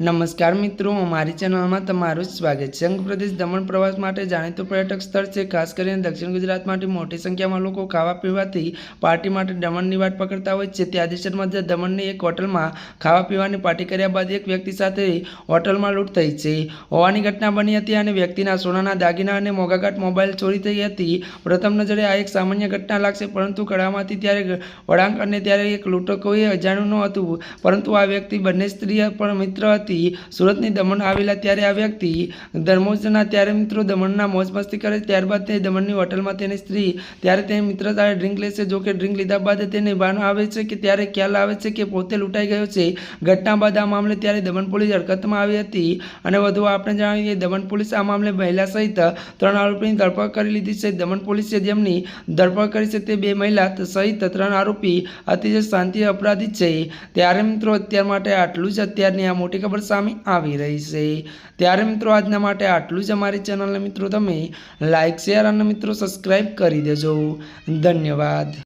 નમસ્કાર મિત્રો, મારી ચેનલમાં તમારું સ્વાગત છે. સંઘ પ્રદેશ દમણ પ્રવાસ માટે જાણીતું પર્યટક સ્થળ છે. ખાસ કરીને દક્ષિણ ગુજરાતમાંથી મોટી સંખ્યામાં લોકો ખાવા પીવાથી પાર્ટી માટે દમણની વાટ પકડતા હોય છે. ત્યાદીસરમાં જે દમણની એક હોટલમાં ખાવા પીવાની પાર્ટી કર્યા બાદ એક વ્યક્તિ સાથે હોટલમાં લૂંટ થઈ છે. હોવાની ઘટના બની હતી અને વ્યક્તિના સોનાના દાગીના અને મોઘાઘાટ મોબાઈલ ચોરી થઈ હતી. પ્રથમ નજરે આ એક સામાન્ય ઘટના લાગશે, પરંતુ કળામાંથી ત્યારે વળાંક અને ત્યારે એક લૂંટકોએ અજાણ્યું ન હતું. પરંતુ આ વ્યક્તિ બંને સ્ત્રી પણ મિત્ર સુરતની દમણ આવેલા ત્યારે આ વ્યક્તિ ધર્મોજના ત્યારે મિત્રો દમણના મોજ મસ્તી કરે ત્યારબાદ તે દમણની હોટલમાં તેની સ્ત્રી ત્યારે તેની મિત્ર સાથે ડ્રિંક લેશે. જો કે ડ્રિંક લીધા બાદ તેને ભાન આવે છે કે ત્યારે ખ્યાલ આવે છે કે પોતે લૂંટાઈ ગયો છે. ઘટના બાદ આ મામલે ત્યારે દમણ પોલીસ હરકતમાં આવી હતી. અને વધુ આપણે જણાવીએ કે દમણ પોલીસ આ મામલે મહિલા સહિત ત્રણ આરોપીની ધરપકડ કરી લીધી છે. દમણ પોલીસે જેમની ધરપકડ કરી છે તે બે મહિલા સહિત ત્રણ આરોપી અતિશય શાંતિ અપરાધી છે. ત્યારે મિત્રો, અત્યાર માટે આટલું જ. અત્યારની આ મોટી ખબર સામે આવી રહી છે. ત્યારે મિત્રો આજના માટે આટલું જ અમારી ચેનલને મિત્રો તમે લાઇક શેર અને મિત્રો સબસ્ક્રાઈબ કરી દેજો. ધન્યવાદ.